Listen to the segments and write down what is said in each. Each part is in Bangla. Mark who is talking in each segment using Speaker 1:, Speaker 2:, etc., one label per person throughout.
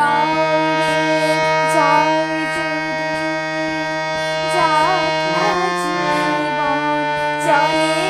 Speaker 1: যাও না জীবন চলে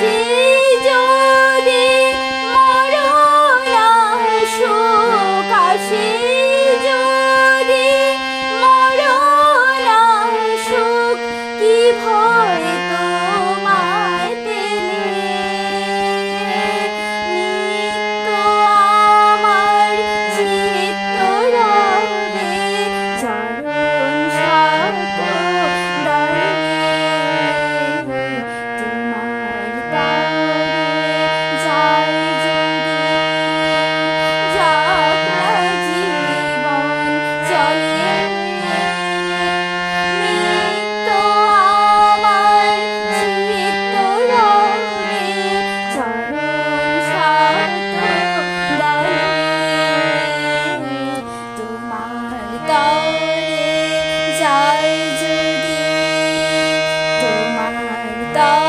Speaker 1: see. birthday.